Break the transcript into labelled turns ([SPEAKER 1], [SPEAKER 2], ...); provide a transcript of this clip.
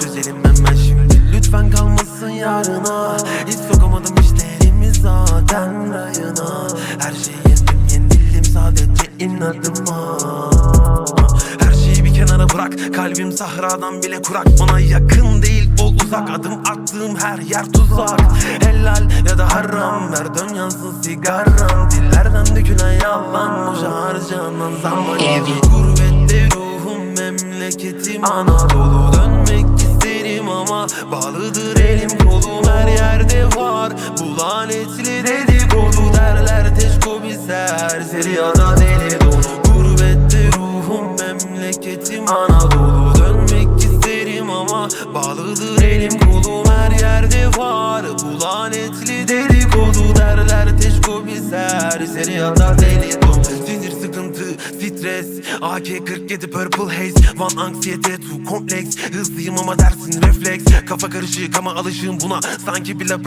[SPEAKER 1] Çözelim hemen şimdi. Lütfen kalmasın yarına. Hiç sokamadım işlerimi zaten rayına. Her şeyi yendim yenildim sadece inadıma. Her şeyi bir kenara bırak. Kalbim sahradan bile kurak. Bana yakın değil ol uzak. Adım attığım her yer tuzak. Helal ya da haram. Ver dön yansın sigaram Dillerden dökülen yalan. Boşa harcanan zaman. Gurbette ruhum memleketim Anadolu ama Bağlıdır elim kolum her yerde var. Bu lanetli dedikodu derler Teşko bir serseri. Ya da deli dolu Gurbette ruhum memleketim Anadolu. Dönmek isterim ama Bağlıdır elim kolum her yerde var. Bu lanetli dedikodu derler Teşko ya da deli dolu stres. AK-47 Purple Haze. One anksiyete, two kompleks Hızlıyım ama dersin refleks. Kafa karışık ama alışığım buna. Sanki bile